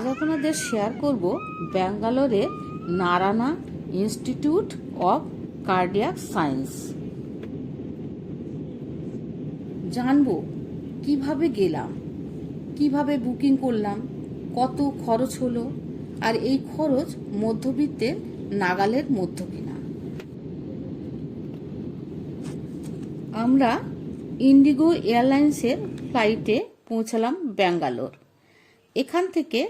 আজ আপনাদের শেয়ার করব ব্যাঙ্গালোরে Narayana institute of cardiac science জানব, কীভাবে গেলাম, কীভাবে বুকিং করলাম, কত খরচ হলো, আর এই খরচ মধ্যবিত্তের নাগালের মধ্য কিনা। আমরা ইন্ডিগো এয়ারলাইন্সের ফ্লাইটে পৌঁছালাম ব্যাঙ্গালোর। এখান থেকে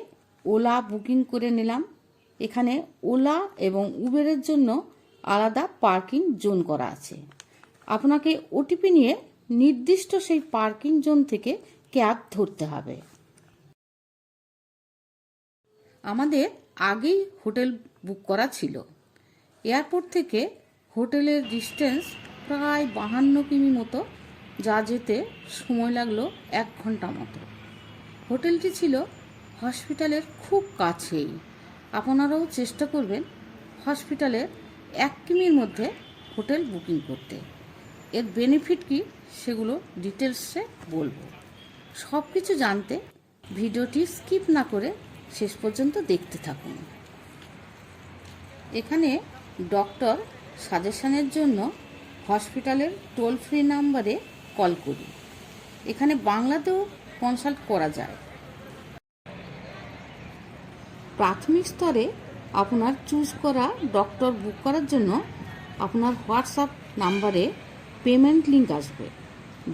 ওলা বুকিং করে নিলাম। এখানে ওলা এবং উবেরের জন্য আলাদা পার্কিং জোন করা আছে। আপনাকে ওটিপি নিয়ে নির্দিষ্ট সেই পার্কিং জোন থেকে ক্যাব ধরতে হবে। আমাদের আগেই হোটেল বুক করা ছিল। এয়ারপোর্ট থেকে হোটেলের ডিস্টেন্স প্রায় বাহান্ন কিমি মতো, যা যেতে সময় লাগল এক ঘণ্টা মতো। হোটেলটি ছিল হসপিটালের খুব কাছেই। আপনারাও চেষ্টা করবেন হসপিটালের এক কিমির মধ্যে হোটেল বুকিং করতে। এর বেনিফিট কি সেগুলো ডিটেলসে বলব। সব কিছু জানতে ভিডিওটি স্কিপ না করে শেষ পর্যন্ত দেখতে থাকুন। এখানে ডক্টর সাজেশনের জন্য হসপিটালের টোল ফ্রি নাম্বারে কল করি। এখানে বাংলাতেও কনসাল্ট করা যায়। প্রাথমিক স্তরে আপনার চুজ করা ডক্টর বুক করার জন্য আপনার হোয়াটসঅ্যাপ নাম্বারে পেমেন্ট লিঙ্ক আসবে,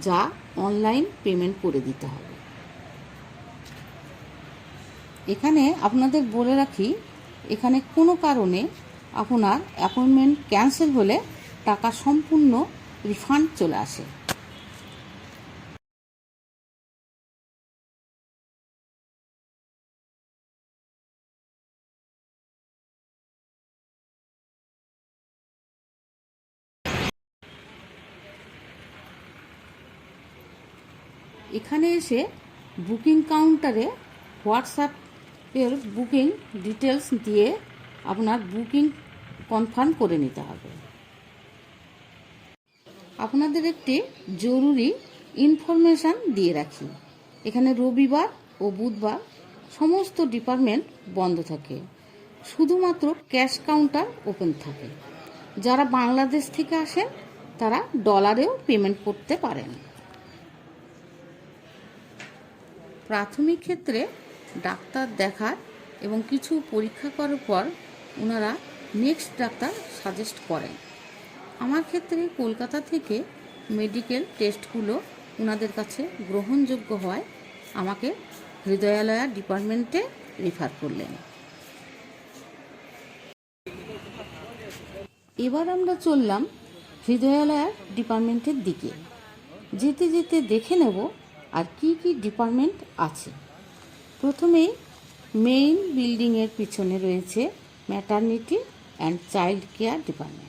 যা অনলাইন পেমেন্ট করে দিতে হবে। এখানে আপনাদের বলে রাখি, এখানে কোনো কারণে আপনার অ্যাপয়েন্টমেন্ট ক্যান্সেল হলে টাকা সম্পূর্ণ রিফান্ড চলে আসে। এখানে এসে বুকিং কাউন্টারে হোয়াটসঅ্যাপ এর বুকিং ডিটেলস দিয়ে আপনার বুকিং কনফার্ম করে নিতে হবে। আপনাদের একটি জরুরি ইনফরমেশান দিয়ে রাখি। এখানে রবিবার ও বুধবার সমস্ত ডিপার্টমেন্ট বন্ধ থাকে। শুধুমাত্র ক্যাশ কাউন্টার ওপেন থাকে। যারা বাংলাদেশ থেকে আসেন, তারা ডলারেও পেমেন্ট করতে পারেন। প্রাথমিক ক্ষেত্রে ডাক্তার দেখার এবং কিছু পরীক্ষা করার পর ওনারা নেক্সট ডাক্তার সাজেস্ট করেন। আমার ক্ষেত্রে কলকাতা থেকে মেডিকেল টেস্টগুলো ওনাদের কাছে গ্রহণযোগ্য হয়। আমাকে হৃদয়ালয়া ডিপার্টমেন্টে রেফার করলেন। এবার আমরা চললাম হৃদয়ালয়ার ডিপার্টমেন্টের দিকে। যেতে যেতে দেখে নেব আর কি কি ডিপার্টমেন্ট আছে? প্রথমেই মেইন বিল্ডিংয়ের পিছনে রয়েছে maternity and child care department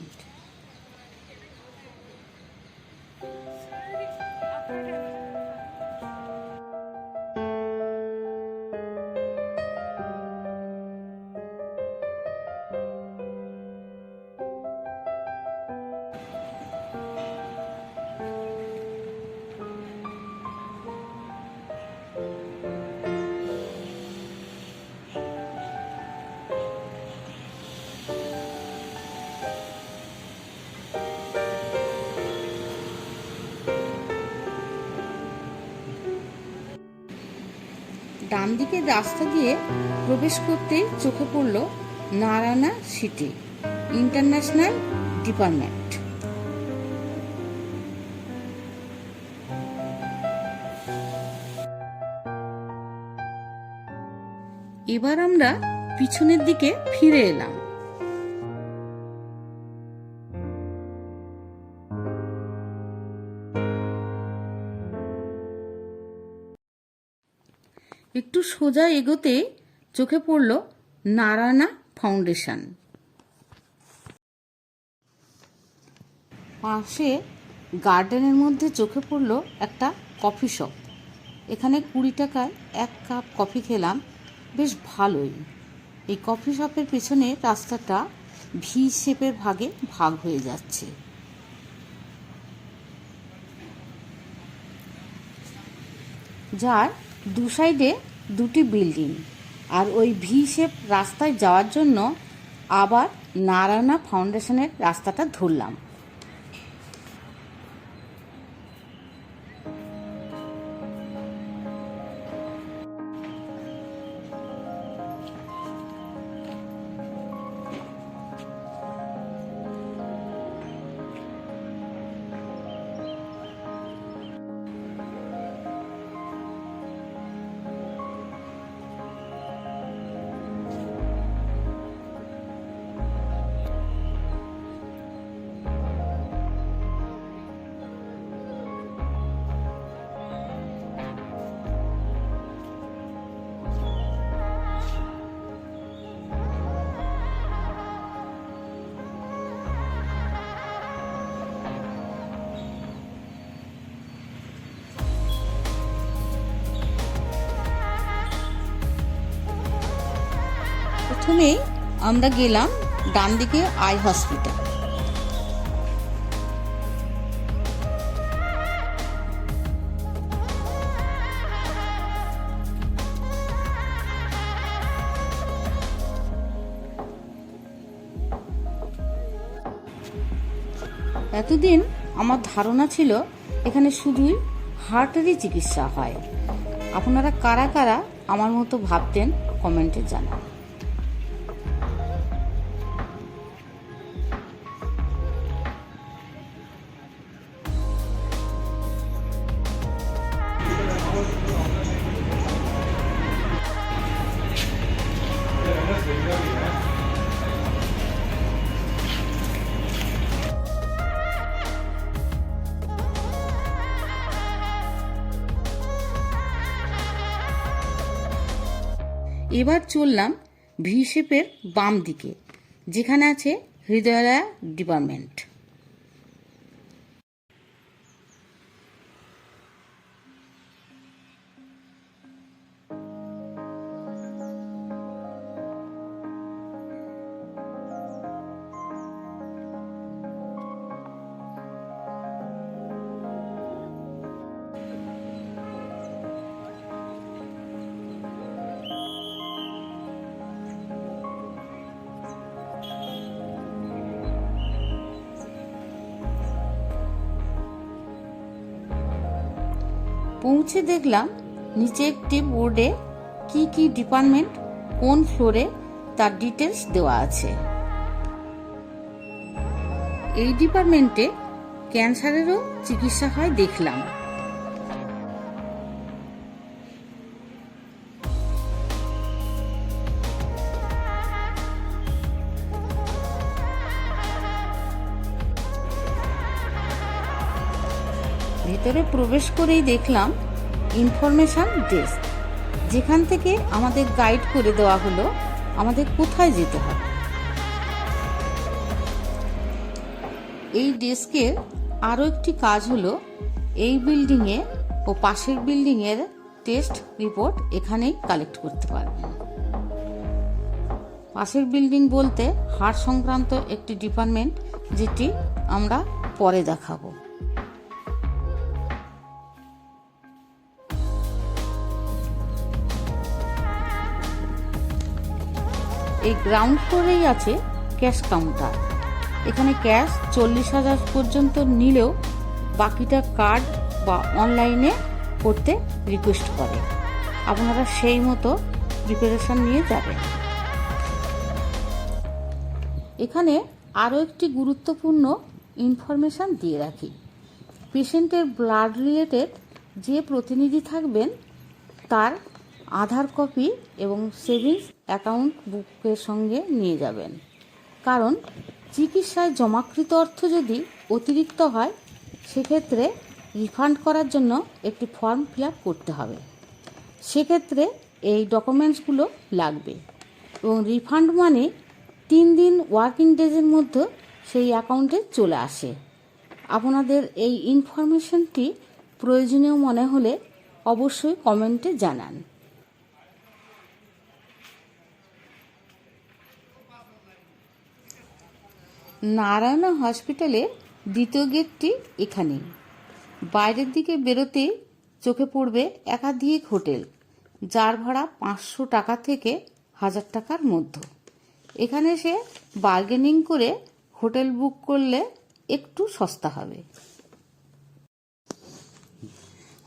ডান দিকের রাস্তা দিয়ে প্রবেশ করতে চোখে পড়ল নারায়ণা সিটি, ইন্টারন্যাশনাল ডিপার্টমেন্ট। এবার আমরা পিছনের দিকে ফিরে এলাম। একটু সোজা এগোতে চোখে পড়ল নারায়ণা ফাউন্ডেশন। পাশে গার্ডেনের মধ্যে চোখে পড়ল একটা কফি শপ। এখানে কুড়ি টাকায় এক কাপ কফি খেলাম। বেশ ভালোই। এই কফি শপের পেছনে রাস্তাটা ভি শেপের ভাগে ভাগ হয়ে যাচ্ছে। যার দু সাইডে দুটি বিল্ডিং। আর ওই ভি শেপ রাস্তায় যাওয়ার জন্য আবার নারায়ণা ফাউন্ডেশনের রাস্তাটা ধরলাম। প্রথমেই আমরা গেলাম ডান দিকে আই হসপিটাল। এতদিন আমার ধারণা ছিল এখানে শুধুই হার্টেরই চিকিৎসা হয়। আপনারা কারা কারা আমার মতো ভাবতেন কমেন্টে জানান। এবার চললাম ভিশেপের বাম দিকে যেখানে আছে হৃদয়ালয়া ডিপার্টমেন্ট পৌঁছে দেখলাম নিচে একটি বোর্ডে কি কি ডিপার্টমেন্ট কোন ফ্লোরে তার ডিটেলস দেওয়া আছে। এই ডিপার্টমেন্টে ক্যান্সারেরও চিকিৎসা হয় দেখলাম। ভেতরে প্রবেশ করেই দেখলাম ইনফরমেশন ডেস্ক যেখান থেকে আমাদের গাইড করে দেওয়া হলো আমাদের কোথায় যেতে হবে। এই ডেস্কের আরও একটি কাজ হলো এই বিল্ডিংয়ে ও পাশের বিল্ডিংয়ের টেস্ট রিপোর্ট এখানেই কালেক্ট করতে পারবেন পাশের বিল্ডিং বলতে হার্ট সংক্রান্ত একটি ডিপার্টমেন্ট যেটি আমরা পরে দেখাবো। এই গ্রাউন্ড ফ্লোরেই আছে ক্যাশ কাউন্টার এখানে ক্যাশ চল্লিশ হাজার পর্যন্ত নিলেও বাকিটা কার্ড বা অনলাইনে করতে রিকোয়েস্ট করে। আপনারা সেই মতো প্রিপারেশন নিয়ে যাবেন। এখানে আরও একটি গুরুত্বপূর্ণ ইনফরমেশান দিয়ে রাখি। পেশেন্টের ব্লাড রিলেটেড যে প্রতিনিধি থাকবেন, তার আধার কপি এবং সেভিংস অ্যাকাউন্ট বুকের সঙ্গে নিয়ে যাবেন। কারণ চিকিৎসায় জমাকৃত অর্থ যদি অতিরিক্ত হয়, সেক্ষেত্রে রিফান্ড করার জন্য একটি ফর্ম ফিল করতে হবে। সেক্ষেত্রে এই ডকুমেন্টসগুলো লাগবে এবং রিফান্ড মানে তিন দিন ওয়ার্কিং ডেজের মধ্যে সেই অ্যাকাউন্টে চলে আসে। আপনাদের এই ইনফরমেশনটি প্রয়োজনীয় মনে হলে অবশ্যই কমেন্টে জানান। নারায়ণা হসপিটালে দ্বিতীয় গেটটি এখানেই। বাইরের দিকে বেরোতেই চোখে পড়বে একাধিক হোটেল, যার ভাড়া পাঁচশো টাকা থেকে হাজার টাকার মধ্যে। এখানে সে বার্গেনিং করে হোটেল বুক করলে একটু সস্তা হবে।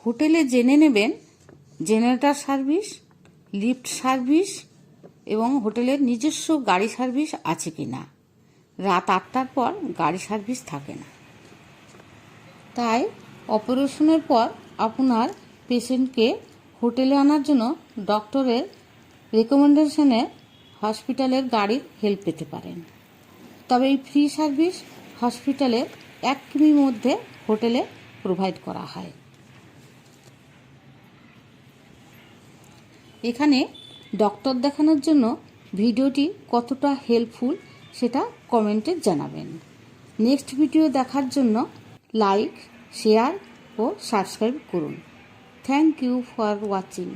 হোটেলে জেনে নেবেন, জেনারেটর সার্ভিস, লিফট সার্ভিস এবং হোটেলের নিজস্ব গাড়ি সার্ভিস আছে কি না রাত আটটার পর গাড়ি সার্ভিস থাকে না। তাই অপারেশনের পর আপনার পেশেন্টকে হোটেলে আনার জন্য ডক্টরের রেকমেন্ডেশনে হসপিটালের গাড়ির হেল্প পেতে পারেন। তবে এই ফ্রি সার্ভিস হসপিটালের এক কিমির মধ্যে হোটেলে প্রোভাইড করা হয়। এখানে ডক্টর দেখানোর জন্য ভিডিওটি কতটা হেল্পফুল সেটা কমেন্টে জানাবেন। নেক্সট ভিডিও দেখার জন্য লাইক, শেয়ার ও সাবস্ক্রাইব করুন। Thank you for watching.